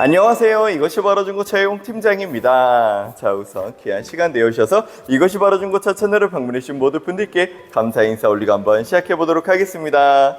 안녕하세요. 이것이 바로 중고차의 홍 팀장입니다. 자, 우선 귀한 시간 내주셔서 이것이 바로 중고차 채널을 방문해주신 모든 분들께 감사 인사 올리고 한번 시작해 보도록 하겠습니다.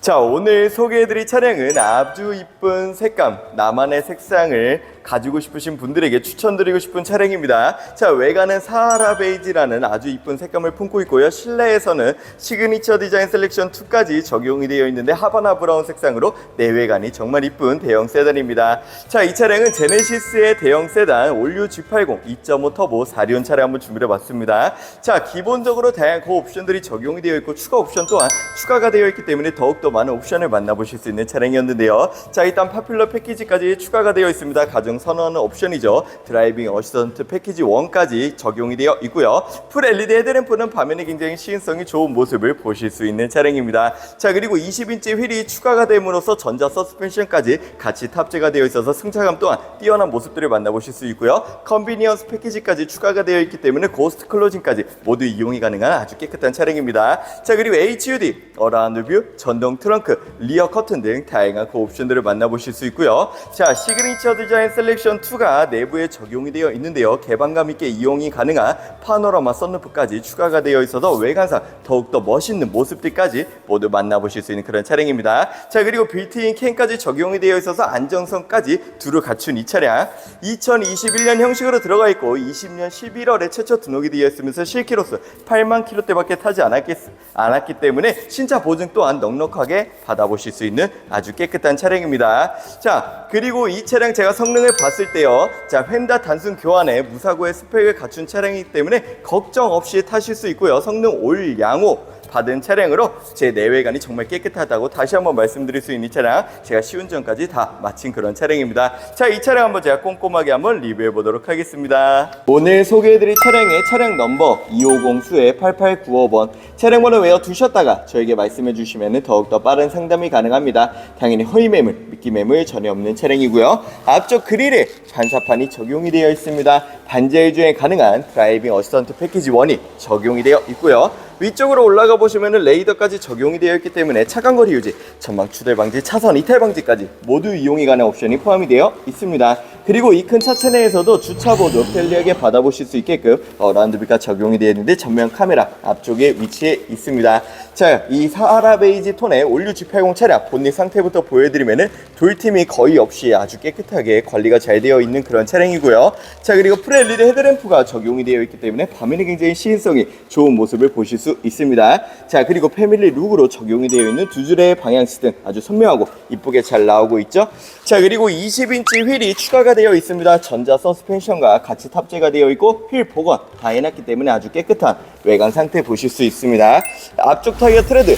자, 오늘 소개해드릴 차량은 아주 이쁜 색감, 나만의 색상을 가지고 싶으신 분들에게 추천드리고 싶은 차량입니다. 자, 외관은 사하라 베이지라는 아주 이쁜 색감을 품고 있고요. 실내에서는 시그니처 디자인 셀렉션 2까지 적용이 되어 있는데 하바나 브라운 색상으로 내외관이 정말 이쁜 대형 세단입니다. 자, 이 차량은 제네시스의 대형 세단 올류 G80 2.5 터보 4륜 차량 한번 준비해 봤습니다. 자, 기본적으로 다양한 고 옵션들이 적용이 되어 있고 추가 옵션 또한 추가가 되어 있기 때문에 더욱더 많은 옵션을 만나보실 수 있는 차량이었는데요. 자, 일단 파퓰러 패키지까지 추가가 되어 있습니다. 가정 선호하는 옵션이죠. 드라이빙 어시스턴트 패키지 1까지 적용이 되어 있고요. 풀 LED 헤드램프는 밤에는 굉장히 시인성이 좋은 모습을 보실 수 있는 차량입니다. 자, 그리고 20인치 휠이 추가가 됨으로써 전자 서스펜션까지 같이 탑재가 되어 있어서 승차감 또한 뛰어난 모습들을 만나보실 수 있고요. 컨비니언스 패키지까지 추가가 되어 있기 때문에 고스트 클로징까지 모두 이용이 가능한 아주 깨끗한 차량입니다. 자, 그리고 HUD, 어라운드 뷰, 전동 트렁크, 리어 커튼 등 다양한 그 옵션들을 만나보실 수 있고요. 자, 시그니처 디자인 셀렉 션 2가 내부에 적용이 되어 있는데요. 개방감 있게 이용이 가능한 파노라마 썬루프까지 추가가 되어 있어서 외관상 더욱더 멋있는 모습들까지 모두 만나보실 수 있는 그런 차량입니다. 자, 그리고 빌트인 캠까지 적용이 되어 있어서 안정성까지 두루 갖춘 이 차량 2021년 형식으로 들어가 있고 20년 11월에 최초 등록이 되어 있으면서 실키로수 8만 킬로대밖에 타지 않았기, 않았기 때문에 신차 보증 또한 넉넉하게 받아보실 수 있는 아주 깨끗한 차량입니다. 자, 그리고 이 차량 제가 성능을 봤을 때요. 자, 휀다 단순 교환에 무사고의 스펙을 갖춘 차량이기 때문에 걱정 없이 타실 수 있고요. 성능 올 양호 받은 차량으로 제 내외관이 정말 깨끗하다고 다시 한번 말씀드릴 수 있는 이 차량 제가 시운전까지 다 마친 그런 차량입니다. 자 이 차량 한번 제가 꼼꼼하게 한번 리뷰해 보도록 하겠습니다. 오늘 소개해드릴 차량의 차량 넘버 250 수의 8895번. 차량 번호 외워 두셨다가 저에게 말씀해 주시면 더욱더 빠른 상담이 가능합니다. 당연히 허위 매물, 미끼 매물 전혀 없는 차량이고요. 앞쪽 그릴에 반사판이 적용이 되어 있습니다. 반자율 주행 가능한 드라이빙 어시스턴트 패키지 1이 적용이 되어 있고요 위쪽으로 올라가 보시면은 레이더까지 적용이 되어 있기 때문에 차간 거리 유지, 전방 추돌 방지, 차선 이탈 방지까지 모두 이용이 가능한 옵션이 포함이 되어 있습니다. 그리고 이 큰 차체 내에서도 주차보도 편리하게 받아보실 수 있게끔 어, 라운드비가 적용이 되어 있는데 전면 카메라 앞쪽에 위치해 있습니다. 자, 이 사하라 베이지 톤의 올류 G80 차량 본닛 상태부터 보여드리면은 돌팀이 거의 없이 아주 깨끗하게 관리가 잘 되어 있는 그런 차량이고요. 자, 그리고 프레일리드 헤드램프가 적용이 되어 있기 때문에 밤에는 굉장히 시인성이 좋은 모습을 보실 수 있습니다. 자, 그리고 패밀리 룩으로 적용이 되어 있는 두 줄의 방향 시 등 아주 선명하고 이쁘게 잘 나오고 있죠. 자, 그리고 20인치 휠이 추가가 되어 있습니다. 전자 서스펜션과 같이 탑재가 되어 있고 휠 복원 다 해놨기 때문에 아주 깨끗한 외관 상태 보실 수 있습니다. 앞쪽 타이어 트레드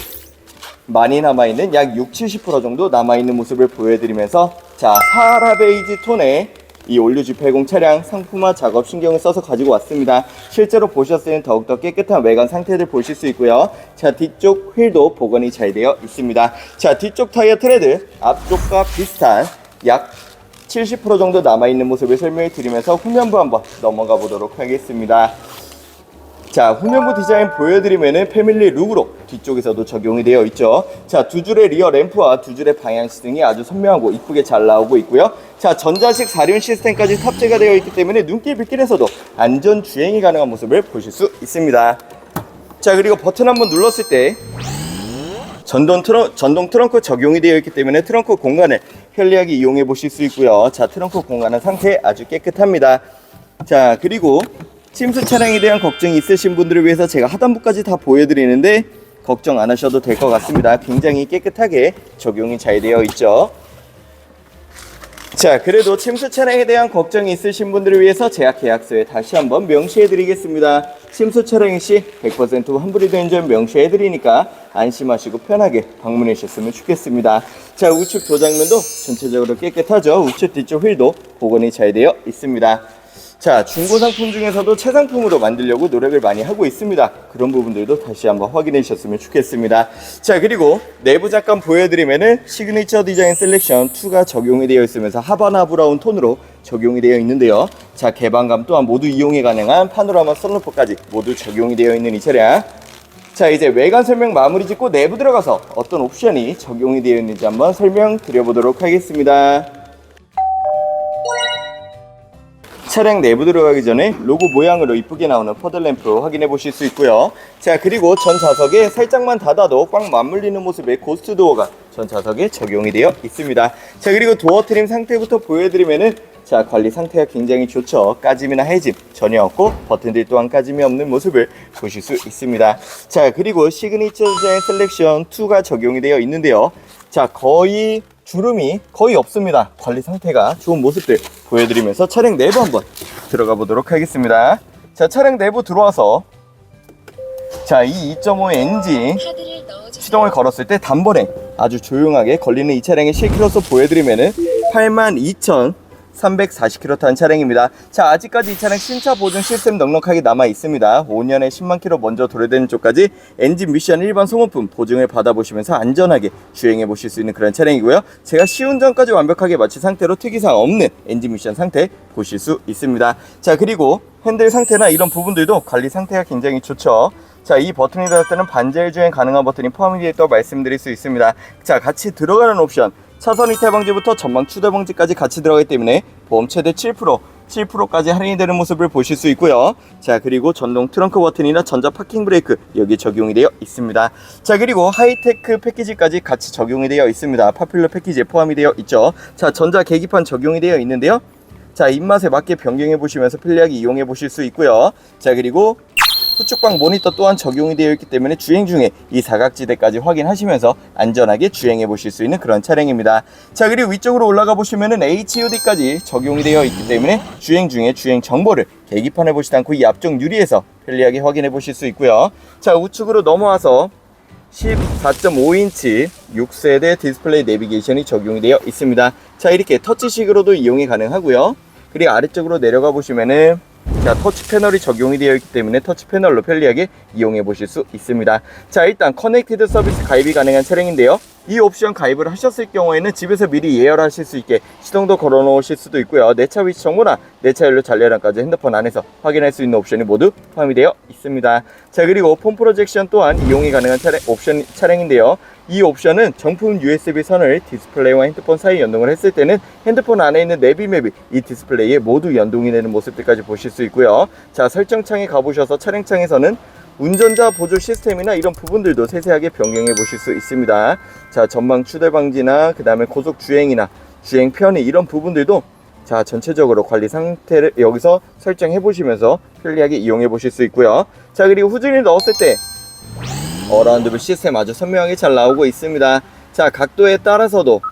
많이 남아있는 약 6, 70% 정도 남아있는 모습을 보여드리면서 자 사하라 베이지 톤의 이 올류 G80 차량 상품화 작업 신경을 써서 가지고 왔습니다. 실제로 보셨을 때는 더욱더 깨끗한 외관 상태를 보실 수 있고요. 자 뒤쪽 휠도 복원이 잘 되어 있습니다. 자 뒤쪽 타이어 트레드 앞쪽과 비슷한 약 70% 정도 남아있는 모습을 설명해 드리면서 후면부 한번 넘어가 보도록 하겠습니다. 자, 후면부 디자인 보여드리면은 패밀리 룩으로 뒤쪽에서도 적용이 되어 있죠. 자, 두 줄의 리어 램프와 두 줄의 방향 시 등이 아주 선명하고 이쁘게 잘 나오고 있고요. 자, 전자식 4륜 시스템까지 탑재가 되어 있기 때문에 눈길 빗길에서도 안전 주행이 가능한 모습을 보실 수 있습니다. 자, 그리고 버튼 한번 눌렀을 때 전동, 트렁, 전동 트렁크 적용이 되어 있기 때문에 트렁크 공간을 편리하게 이용해 보실 수 있고요. 자, 트렁크 공간은 상태 아주 깨끗합니다. 자, 그리고 침수 차량에 대한 걱정이 있으신 분들을 위해서 제가 하단부까지 다 보여드리는데 걱정 안 하셔도 될 것 같습니다. 굉장히 깨끗하게 적용이 잘 되어 있죠. 자, 그래도 침수 차량에 대한 걱정이 있으신 분들을 위해서 제약 계약서에 다시 한번 명시해 드리겠습니다. 침수 차량 시100% 환불이 되는 점 명시해 드리니까 안심하시고 편하게 방문해 주셨으면 좋겠습니다. 자, 우측 도장면도 전체적으로 깨끗하죠. 우측 뒤쪽 휠도 복원이 잘 되어 있습니다. 자, 중고 상품 중에서도 최상품으로 만들려고 노력을 많이 하고 있습니다. 그런 부분들도 다시 한번 확인해 주셨으면 좋겠습니다. 자, 그리고 내부 잠깐 보여드리면은 시그니처 디자인 셀렉션 2가 적용이 되어 있으면서 하바나 브라운 톤으로 적용이 되어 있는데요. 자, 개방감 또한 모두 이용이 가능한 파노라마 선루프까지 모두 적용이 되어 있는 이 차량. 자 이제 외관 설명 마무리 짓고 내부 들어가서 어떤 옵션이 적용이 되어 있는지 한번 설명 드려보도록 하겠습니다. 차량 내부 들어가기 전에 로고 모양으로 이쁘게 나오는 퍼들램프 확인해 보실 수 있고요. 자 그리고 전 좌석에 살짝만 닫아도 꽉 맞물리는 모습의 고스트 도어가 전 좌석에 적용이 되어 있습니다. 자 그리고 도어 트림 상태부터 보여드리면은 자 관리 상태가 굉장히 좋죠. 까짐이나 해짐 전혀 없고 버튼들 또한 까짐이 없는 모습을 보실 수 있습니다. 자 그리고 시그니처 디자인 셀렉션 2가 적용이 되어 있는데요. 자 거의 주름이 거의 없습니다. 관리 상태가 좋은 모습들 보여드리면서 차량 내부 한번 들어가 보도록 하겠습니다. 자 차량 내부 들어와서 자 이 2.5 엔진. 시동을 걸었을 때 단번에 아주 조용하게 걸리는 이 차량의 실키로서 보여드리면은 82,340km 탄 차량입니다. 자, 아직까지 이 차량 신차 보증 시스템 넉넉하게 남아 있습니다. 5년에 10만 킬로 먼저 도래되는 쪽까지 엔진 미션 일반 소모품 보증을 받아보시면서 안전하게 주행해 보실 수 있는 그런 차량이고요. 제가 시운전까지 완벽하게 마친 상태로 특이사항 없는 엔진 미션 상태 보실 수 있습니다. 자, 그리고 핸들 상태나 이런 부분들도 관리 상태가 굉장히 좋죠. 자, 이 버튼이 닿을 때는 반자율 주행 가능한 버튼이 포함이 되어 있다고 말씀드릴 수 있습니다. 자, 같이 들어가는 옵션. 차선 이탈 방지부터 전방 추돌 방지까지 같이 들어가기 때문에 보험 최대 7%, 7%까지 할인이 되는 모습을 보실 수 있고요. 자, 그리고 전동 트렁크 버튼이나 전자 파킹 브레이크 여기 적용이 되어 있습니다. 자, 그리고 하이테크 패키지까지 같이 적용이 되어 있습니다. 파퓰러 패키지에 포함이 되어 있죠. 자, 전자 계기판 적용이 되어 있는데요. 자, 입맛에 맞게 변경해 보시면서 편리하게 이용해 보실 수 있고요. 자, 그리고 후측방 모니터 또한 적용이 되어 있기 때문에 주행 중에 이 사각지대까지 확인하시면서 안전하게 주행해 보실 수 있는 그런 차량입니다. 자 그리고 위쪽으로 올라가 보시면은 HUD까지 적용이 되어 있기 때문에 주행 중에 주행 정보를 계기판에 보시지 않고 이 앞쪽 유리에서 편리하게 확인해 보실 수 있고요. 자 우측으로 넘어와서 14.5인치 6세대 디스플레이 내비게이션이 적용이 되어 있습니다. 자 이렇게 터치식으로도 이용이 가능하고요. 그리고 아래쪽으로 내려가 보시면은 자 터치 패널이 적용이 되어 있기 때문에 터치 패널로 편리하게 이용해 보실 수 있습니다. 자 일단 커넥티드 서비스 가입이 가능한 차량인데요. 이 옵션 가입을 하셨을 경우에는 집에서 미리 예열하실 수 있게 시동도 걸어 놓으실 수도 있고요. 내 차 위치 정보나 내 차 연료 잔례량까지 핸드폰 안에서 확인할 수 있는 옵션이 모두 포함이 되어 있습니다. 자 그리고 폰 프로젝션 또한 이용이 가능한 차량 옵션 차량인데요. 이 옵션은 정품 USB 선을 디스플레이와 핸드폰 사이 연동을 했을 때는 핸드폰 안에 있는 내비맵이 이 디스플레이에 모두 연동이 되는 모습들까지 보실 수 있고요. 자 설정창에 가보셔서 차량창에서는 운전자 보조 시스템이나 이런 부분들도 세세하게 변경해 보실 수 있습니다. 자 전방 추돌 방지나 그 다음에 고속 주행이나 주행 편의 이런 부분들도 자 전체적으로 관리 상태를 여기서 설정해 보시면서 편리하게 이용해 보실 수 있고요. 자 그리고 후진을 넣었을 때 어라운드 시스템 아주 선명하게 잘 나오고 있습니다. 자, 각도에 따라서도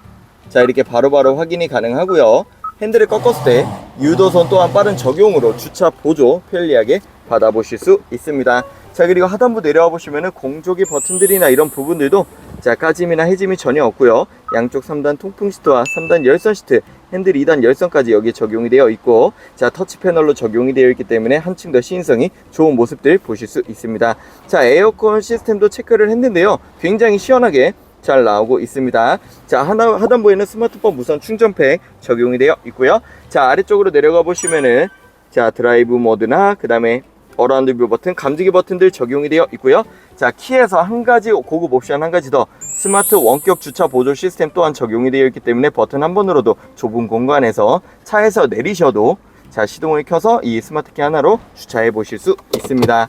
자, 이렇게 바로바로 확인이 가능하고요. 핸들을 꺾었을 때 유도선 또한 빠른 적용으로 주차 보조 편리하게 받아보실 수 있습니다. 자, 그리고 하단부 내려와 보시면은 공조기 버튼들이나 이런 부분들도 자, 까짐이나 해짐이 전혀 없고요. 양쪽 3단 통풍 시트와 3단 열선 시트, 핸들 2단 열선까지 여기에 적용이 되어 있고 자 터치 패널로 적용이 되어 있기 때문에 한층 더 시인성이 좋은 모습들 보실 수 있습니다 자 에어컨 시스템도 체크를 했는데요 굉장히 시원하게 잘 나오고 있습니다 자 하나, 하단부에는 스마트폰 무선 충전팩 적용이 되어 있고요 자 아래쪽으로 내려가 보시면은 자 드라이브 모드나 그 다음에 어라운드 뷰 버튼, 감지기 버튼들 적용이 되어 있고요. 자, 키에서 한 가지 고급 옵션 한 가지 더 스마트 원격 주차 보조 시스템 또한 적용이 되어 있기 때문에 버튼 한 번으로도 좁은 공간에서 차에서 내리셔도 자, 시동을 켜서 이 스마트 키 하나로 주차해 보실 수 있습니다.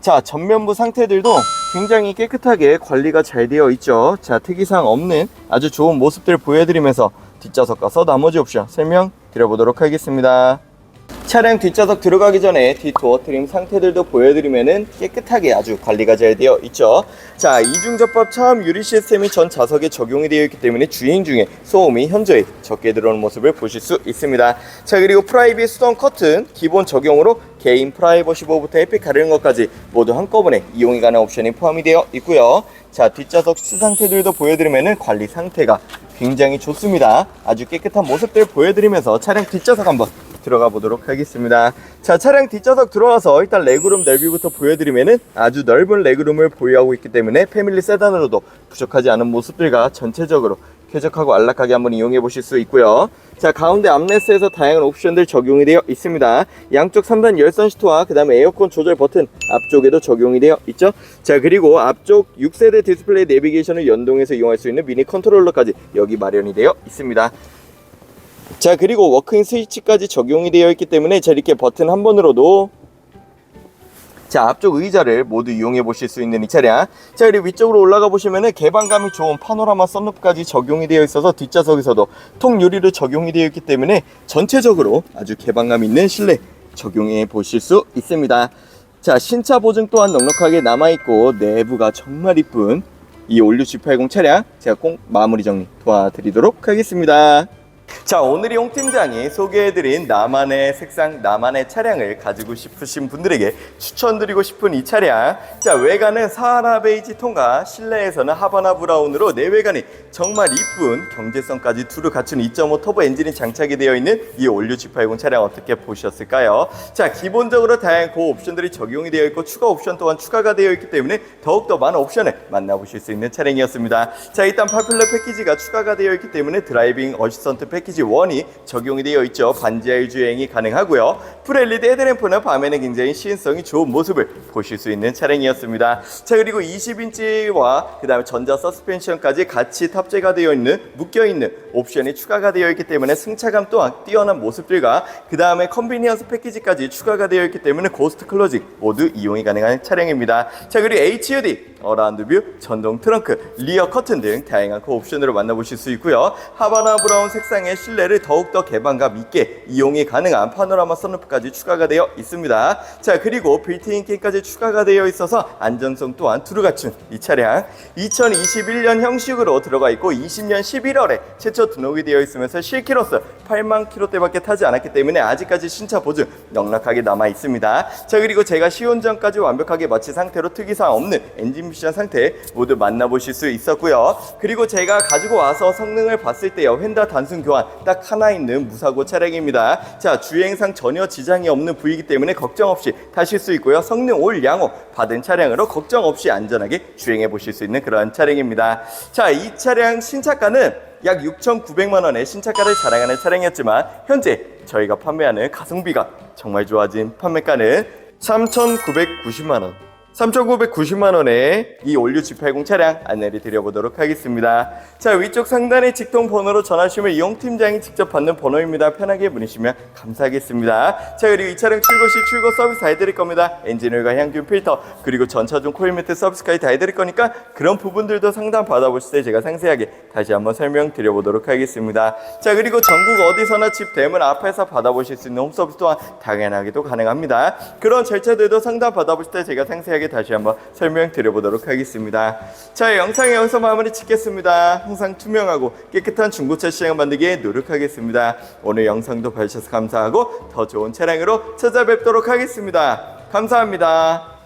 자, 전면부 상태들도 굉장히 깨끗하게 관리가 잘 되어 있죠. 자, 특이사항 없는 아주 좋은 모습들 보여드리면서 뒷좌석과 서 나머지 옵션 설명 드려보도록 하겠습니다. 차량 뒷좌석 들어가기 전에 뒷도어 트림 상태들도 보여드리면은 깨끗하게 아주 관리가 잘 되어 있죠. 자, 이중접합 차음 유리 시스템이 전 좌석에 적용이 되어 있기 때문에 주행 중에 소음이 현저히 적게 들어오는 모습을 보실 수 있습니다. 자, 그리고 프라이빗 수동 커튼 기본 적용으로 개인 프라이버시 보호부터 햇빛 가리는 것까지 모두 한꺼번에 이용이 가능한 옵션이 포함이 되어 있고요. 자, 뒷좌석 시트 상태들도 보여드리면은 관리 상태가 굉장히 좋습니다. 아주 깨끗한 모습들 보여드리면서 차량 뒷좌석 한번 들어가 보도록 하겠습니다. 자, 차량 뒷좌석 들어와서 일단 레그룸 넓이부터 보여드리면은 아주 넓은 레그룸을 보유하고 있기 때문에 패밀리 세단으로도 부족하지 않은 모습들과 전체적으로 쾌적하고 안락하게 한번 이용해 보실 수 있고요. 자 가운데 암레스에서 다양한 옵션들 적용이 되어 있습니다. 양쪽 3단 열선 시트와 그 다음에 에어컨 조절 버튼 앞쪽에도 적용이 되어 있죠. 자 그리고 앞쪽 6세대 디스플레이 내비게이션을 연동해서 이용할 수 있는 미니 컨트롤러까지 여기 마련이 되어 있습니다. 자 그리고 워크인 스위치까지 적용이 되어 있기 때문에 자 이렇게 버튼 한 번으로도 자 앞쪽 의자를 모두 이용해 보실 수 있는 이 차량. 자 그리고 위쪽으로 올라가 보시면은 개방감이 좋은 파노라마 썬루프까지 적용이 되어 있어서 뒷좌석에서도 통유리로 적용이 되어 있기 때문에 전체적으로 아주 개방감 있는 실내 적용해 보실 수 있습니다. 자 신차 보증 또한 넉넉하게 남아있고 내부가 정말 이쁜 이 올류 G80 차량 제가 꼭 마무리 정리 도와드리도록 하겠습니다 자 오늘 이 홍 팀장이 소개해드린 나만의 색상 나만의 차량을 가지고 싶으신 분들에게 추천드리고 싶은 이 차량. 자 외관은 사하라 베이지 톤과. 실내에서는 하바나 브라운으로 내외관이 정말 이쁜 경제성까지 두루 갖춘 2.5 터보 엔진이 장착이 되어 있는 이 올류 G80 차량 어떻게 보셨을까요? 자 기본적으로 다양한 고 옵션들이 적용이 되어 있고 추가 옵션 또한 추가가 되어 있기 때문에 더욱더 많은 옵션을 만나보실 수 있는 차량이었습니다. 자 일단 파퓰러 패키지가 추가가 되어 있기 때문에 드라이빙 어시스턴트 패키지 1이 적용이 되어 있죠. 반지하율 주행이 가능하고요. 풀 LED 헤드램프는 밤에는 굉장히 시인성이 좋은 모습을 보실 수 있는 차량이었습니다. 자 그리고 20인치와 그 다음에 전자 서스펜션까지 같이 탑재가 되어 있는 묶여 있는 옵션이 추가가 되어 있기 때문에 승차감 또한 뛰어난 모습들과 그 다음에 컨비니언스 패키지까지 추가가 되어 있기 때문에 고스트 클로징 모두 이용이 가능한 차량입니다. 자 그리고 HUD 어라운드 뷰, 전동 트렁크, 리어 커튼 등 다양한 그 옵션으로 만나보실 수 있고요. 하바나 브라운 색상의 실내를 더욱더 개방감 있게 이용이 가능한 파노라마 선루프까지 추가가 되어 있습니다. 자 그리고 빌트인 킥까지 추가가 되어 있어서 안전성 또한 두루 갖춘 이 차량 2021년 형식으로 들어가 있고 20년 11월에 최초 등록이 되어 있으면서 실키로서 8만 킬로대밖에 타지 않았기 때문에 아직까지 신차 보증 넉넉하게 남아 있습니다. 자 그리고 제가 시운전까지 완벽하게 마친 상태로 특이사항 없는 엔진 미션 상태 모두 만나보실 수 있었고요. 그리고 제가 가지고 와서 성능을 봤을 때요 휀다 단순 교환 딱 하나 있는 무사고 차량입니다. 자 주행상 전혀 지장이 없는 부위이기 때문에 걱정 없이 타실 수 있고요. 성능 올 양호 받은 차량으로 걱정 없이 안전하게 주행해 보실 수 있는 그런 차량입니다. 자 이 차량 신차가는 약 6,900만 원의 신차가를 자랑하는 차량이었지만 현재 저희가 판매하는 가성비가 정말 좋아진 판매가는 3,990만 원. 3,990만 원에 이 올류 G80 차량 안내를 드려보도록 하겠습니다. 자 위쪽 상단에 직통 번호로 전화주시면 이용 팀장이 직접 받는 번호입니다. 편하게 문의시면 감사하겠습니다. 자 그리고 이 차량 출고 시 출고 서비스 다 해드릴 겁니다. 엔진오일과 향균 필터 그리고 전차중 코일 매트 서비스까지 다 해드릴 거니까 그런 부분들도 상담 받아보실 때 제가 상세하게 다시 한번 설명드려보도록 하겠습니다. 자 그리고 전국 어디서나 집 대문 앞에서 받아보실 수 있는 홈서비스 또한 당연하게도 가능합니다. 그런 절차들도 상담 받아보실 때 제가 상세 하게 다시 한번 설명드려 보도록 하겠습니다. 자 영상 여기서 마무리 짓겠습니다. 항상 투명하고 깨끗한 중고차 시장 만들기에 노력하겠습니다. 오늘 영상도 봐주셔서 감사하고 더 좋은 차량으로 찾아뵙도록 하겠습니다. 감사합니다.